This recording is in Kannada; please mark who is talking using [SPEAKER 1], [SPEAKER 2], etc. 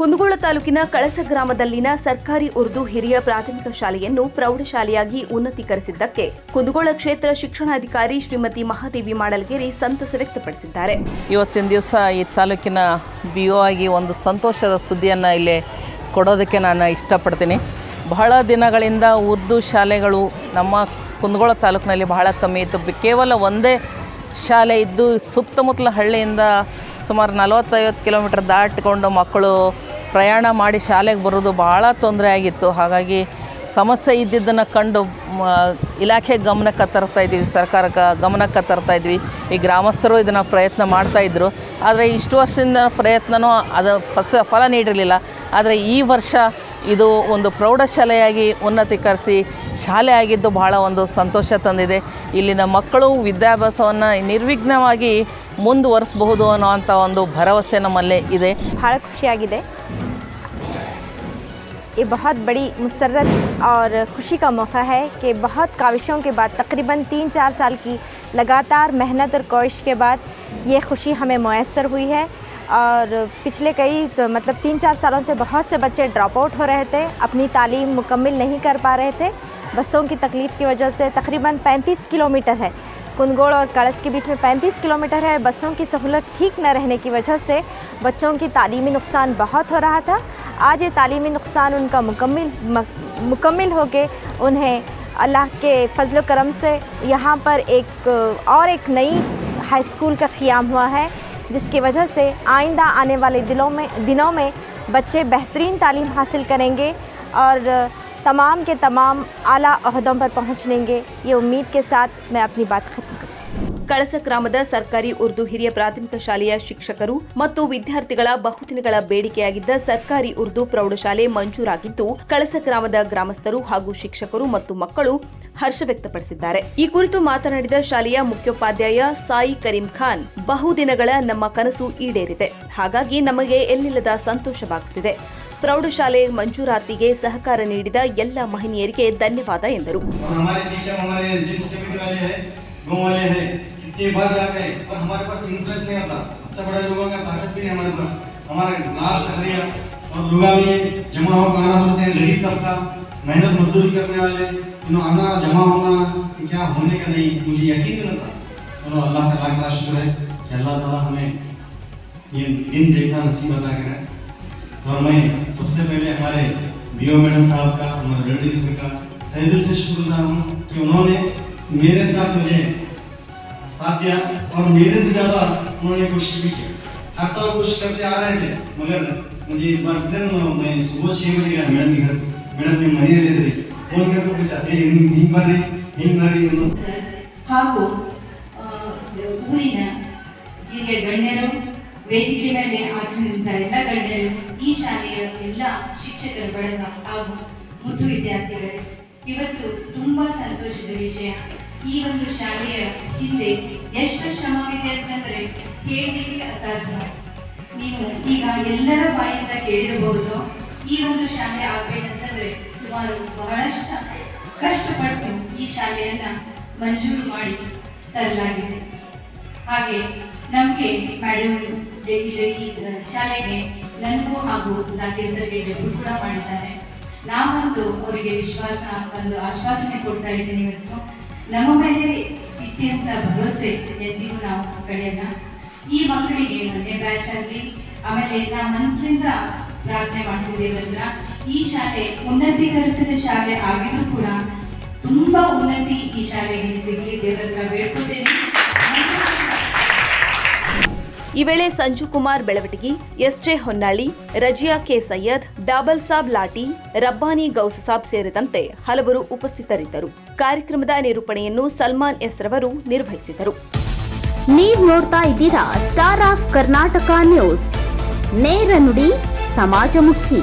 [SPEAKER 1] ಕುಂದಗೋಳ ತಾಲೂಕಿನ ಕಳಸ ಗ್ರಾಮದಲ್ಲಿನ ಸರ್ಕಾರಿ ಉರ್ದು ಹಿರಿಯ ಪ್ರಾಥಮಿಕ ಶಾಲೆಯನ್ನು ಪ್ರೌಢಶಾಲೆಯಾಗಿ ಉನ್ನತೀಕರಿಸಿದ್ದಕ್ಕೆ ಕುಂದಗೋಳ ಕ್ಷೇತ್ರ ಶಿಕ್ಷಣಾಧಿಕಾರಿ ಶ್ರೀಮತಿ ಮಹಾದೇವಿ ಮಾಡಲ್ಗೇರಿ ಸಂತಸ ವ್ಯಕ್ತಪಡಿಸಿದ್ದಾರೆ.
[SPEAKER 2] ಇವತ್ತಿನ ದಿವಸ ಈ ತಾಲೂಕಿನ ಬಿ ಒ ಆಗಿ ಒಂದು ಸಂತೋಷದ ಸುದ್ದಿಯನ್ನು ಇಲ್ಲಿ ಕೊಡೋದಕ್ಕೆ ನಾನು ಇಷ್ಟಪಡ್ತೀನಿ. ಬಹಳ ದಿನಗಳಿಂದ ಉರ್ದು ಶಾಲೆಗಳು ನಮ್ಮ ಕುಂದಗೋಳ ತಾಲೂಕಿನಲ್ಲಿ ಬಹಳ ಕಮ್ಮಿ ಇತ್ತು. ಕೇವಲ ಒಂದೇ ಶಾಲೆ ಇದ್ದು ಸುತ್ತಮುತ್ತಲ ಹಳ್ಳಿಯಿಂದ ಸುಮಾರು ನಲವತ್ತೈವತ್ತು ಕಿಲೋಮೀಟ್ರ್ ದಾಟಿಕೊಂಡು ಮಕ್ಕಳು ಪ್ರಯಾಣ ಮಾಡಿ ಶಾಲೆಗೆ ಬರೋದು ಭಾಳ ತೊಂದರೆ ಆಗಿತ್ತು. ಹಾಗಾಗಿ ಸಮಸ್ಯೆ ಇದ್ದಿದ್ದನ್ನು ಕಂಡು ಇಲಾಖೆ ಗಮನಕ್ಕೆ ತರ್ತಾ ಇದ್ದೀವಿ ಸರ್ಕಾರಕ್ಕೆ ಗಮನಕ್ಕೆ ತರ್ತಾ ಇದ್ವಿ ಈ ಗ್ರಾಮಸ್ಥರು ಇದನ್ನು ಪ್ರಯತ್ನ ಮಾಡ್ತಾಯಿದ್ರು ಆದರೆ ಇಷ್ಟು ವರ್ಷದಿಂದ ಪ್ರಯತ್ನವೂ ಅದು ಫಸ, ಫಲ ನೀಡಿರಲಿಲ್ಲ. ಆದರೆ ಈ ವರ್ಷ ಇದು ಒಂದು ಪ್ರೌಢಶಾಲೆಯಾಗಿ ಉನ್ನತೀಕರಿಸಿ ಶಾಲೆ ಆಗಿದ್ದು ಭಾಳ ಒಂದು ಸಂತೋಷ ತಂದಿದೆ. ಇಲ್ಲಿನ ಮಕ್ಕಳು ವಿದ್ಯಾಭ್ಯಾಸವನ್ನು ನಿರ್ವಿಘ್ನವಾಗಿ ಮುಂದುವರಿಸಬಹುದು ಅನ್ನೋವಂಥ ಒಂದು ಭರವಸೆ ನಮ್ಮಲ್ಲೇ ಇದೆ.
[SPEAKER 3] ಭಾಳ ಖುಷಿಯಾಗಿದೆ. ये बहुत बड़ी मुसरत और खुशी का मौका है कि बहुत काविशों के बाद तकरीबन तीन चार साल की लगातार मेहनत और कोशिश के बाद ये खुशी हमें मैसर हुई है। और पिछले कई तो मतलब तीन चार सालों से बहुत से बच्चे ड्रॉप आउट हो रहे थे, अपनी तालीम मुकम्मल नहीं कर पा रहे थे। बसों की तकलीफ़ की वजह से तकरीबन 35 किलोमीटर है कुंदगोड़ और कड़स के बीच में 35 किलोमीटर है। बसों की सहूलत ठीक न रहने की वजह से बच्चों की तालीमी नुकसान बहुत हो रहा था। आज ये तालीमी नुकसान उनका मुकम्मल मुकम्मल होके उन्हें अल्लाह के फजल करम से यहाँ पर एक, और एक नई हाई स्कूल का क़ियाम हुआ है, जिसकी वजह से आइंदा आने वाले दिनों में दिनों में बच्चे बेहतरीन तालीम हासिल करेंगे और तमाम के तमाम आला अहदों पर पहुँचेंगे ये उम्मीद के साथ मैं अपनी बात ख़त्म करती हूँ
[SPEAKER 1] ಕಳಸ ಗ್ರಾಮದ ಸರ್ಕಾರಿ ಉರ್ದು ಹಿರಿಯ ಪ್ರಾಥಮಿಕ ಶಾಲೆಯ ಶಿಕ್ಷಕರು ಮತ್ತು ವಿದ್ಯಾರ್ಥಿಗಳ ಬಹುದಿನಗಳ ಬೇಡಿಕೆಯಾಗಿದ್ದ ಸರ್ಕಾರಿ ಉರ್ದು ಪ್ರೌಢಶಾಲೆ ಮಂಜೂರಾಗಿದ್ದು ಕಳಸ ಗ್ರಾಮದ ಗ್ರಾಮಸ್ಥರು ಹಾಗೂ ಶಿಕ್ಷಕರು ಮತ್ತು ಮಕ್ಕಳು ಹರ್ಷ ವ್ಯಕ್ತಪಡಿಸಿದ್ದಾರೆ ಈ ಕುರಿತು ಮಾತನಾಡಿದ ಶಾಲೆಯ ಮುಖ್ಯೋಪಾಧ್ಯಾಯ ಸಾಯಿ ಕರೀಂ ಖಾನ್ ಬಹುದಿನಗಳ ನಮ್ಮ ಕನಸು ಈಡೇರಿದೆ ಹಾಗಾಗಿ ನಮಗೆ ಎಲ್ಲಿಲ್ಲದ ಸಂತೋಷವಾಗುತ್ತಿದೆ ಪ್ರೌಢಶಾಲೆ ಮಂಜೂರಾತಿಗೆ ಸಹಕಾರ ನೀಡಿದ ಎಲ್ಲ ಮಹನೀಯರಿಗೆ ಧನ್ಯವಾದ ಎಂದರು
[SPEAKER 4] और हमारे टीचर हमारे जिन स्टेट वाले हैं गाँव वाले हैं कितने बार जा गए पर हमारे पास इंटरेस्ट नहीं आता इतना बड़ा लोगों का ताकत भी नहीं हमारे पास हमारे लास्ट एरिया और लोगा भी जमा हो आना होते हैं गरीब तबका मेहनत मजदूरी करने वाले इन्हों आना जमा होना कि क्या होने का नहीं मुझे यकीन नहीं था चलो अल्लाह का लाख लाख शुक्र है कि अल्लाह ताला हमें ये दिन देखना नसीब अता करें और मैं सबसे पहले हमारे बीओ मैडम साहब का हमारे रेडी सर का तहे दिल से शुक्रगुजार हूँ कि उन्होंने मेरे साथ मुझे साथ दिया और मेरे से ज़्यादा उन्होंने कोशिश भी की हर साल कोशिश करते आ रहे थे मगर मुझे इस बार फिर मैं सुबह छः बजे गया मैडम के घर मैडम ने महीने लेते रही फोन करके पूछा "ए, नहीं नहीं भर रही नहीं भर रही उन्होंने
[SPEAKER 5] ಹಾಗೂ ಆ, ಊರಿನ ಹಿರಿಯ ಗಣ್ಯರು ವೇದಿಕೆ ಮೇಲೆ ಆಸನಿಸಿದ ಎಲ್ಲ ಗಣ್ಯರು ಈ ಶಾಲೆಯ ಎಲ್ಲ ಶಿಕ್ಷಕರ ಬಳಗ ಹಾಗೂ ಮುದ್ದು ವಿದ್ಯಾರ್ಥಿಗಳೇ, ಇವತ್ತು ತುಂಬಾ ಸಂತೋಷದ ವಿಷಯ. ಈ ಒಂದು ಶಾಲೆಯ ಹಿಂದೆ ಎಷ್ಟು ಶ್ರಮವಿದೆ ಅಂತಂದ್ರೆ ಹೇಳಲಿಕ್ಕೆ ಅಸಾಧ್ಯ. ನೀವು ಈಗ ಎಲ್ಲರ ಬಾಯಿಂದ ಕೇಳಿರಬಹುದು, ಈ ಒಂದು ಶಾಲೆ ಆಗ್ಬೇಕಂತಂದ್ರೆ ಸುಮಾರು ಬಹಳಷ್ಟು ಕಷ್ಟಪಟ್ಟು ಈ ಶಾಲೆಯನ್ನ ಮಂಜೂರು ಮಾಡಿ ತರಲಾಗಿದೆ. ಹಾಗೆ ನಮಗೆ ಮೇಡಮ್ ಈ ಶಾಲೆಗೆ ನನಗೂ ಹಾಗೂ ಜಾಕಿರ್ ಸರ್ಗೆ ಡೆಬ್ಯೂ ಕೂಡ ಮಾಡಿದ್ದಾರೆ. ನಾವೊಂದು ಅವರಿಗೆ ವಿಶ್ವಾಸ ಒಂದು ಆಶ್ವಾಸನೆ ಕೊಡ್ತಾ ಇದ್ದೀನಿ ಇವತ್ತು. ನಮ್ಮ ಮೇಲೆ ಇಟ್ಟಿರುವಂತ ಭರವಸೆ ಎಂದಿಗೂ ನಾವು ಕಳೆಯೋಣ ಈ ಮಕ್ಕಳಿಗೆ ಮೊನ್ನೆ ಬ್ಯಾಚ್ ಆಗಲಿ, ಆಮೇಲೆ ನಾವು ಮನಸ್ಸಿಂದ ಪ್ರಾರ್ಥನೆ ಮಾಡ್ತಿದ್ದೇವಂದ್ರ ಈ ಶಾಲೆ ಉನ್ನತೀಕರಿಸಿದ ಶಾಲೆ ಆಗಿದ್ರು ಕೂಡ ತುಂಬಾ ಉನ್ನತಿ ಈ ಶಾಲೆಗೆ ಸಿಗಲಿ. ದೇವರ ಬೇಡ್ಕೊತೇನೆ.
[SPEAKER 1] ಈ ವೇಳೆ ಸಂಜು ಕುಮಾರ್ ಬೆಳವಟಗಿ, ಎಸ್ಜೆ ಹೊನ್ನಾಳಿ, ರಜಿಯಾ ಕೆ ಸೈಯದ್, ಡಾಬಲ್ ಸಾಬ್ ಲಾಟಿ ರಬ್ಬಾನಿ ಗೌಸಸಾಬ್ ಸೇರಿದಂತೆ ಹಲವರು ಉಪಸ್ಥಿತರಿದ್ದರು. ಕಾರ್ಯಕ್ರಮದ ನಿರೂಪಣೆಯನ್ನು ಸಲ್ಮಾನ್ ಎಸ್ ರವರು ನಿರ್ವಹಿಸಿದರು.
[SPEAKER 6] ನೀವು ನೋಡ್ತಾ ಇದ್ದೀರಾ ಸ್ಟಾರ್ ಆಫ್ ಕರ್ನಾಟಕ ನ್ಯೂಸ್ ನೇರ ನುಡಿ, ಸಮಾಜಮುಖಿ.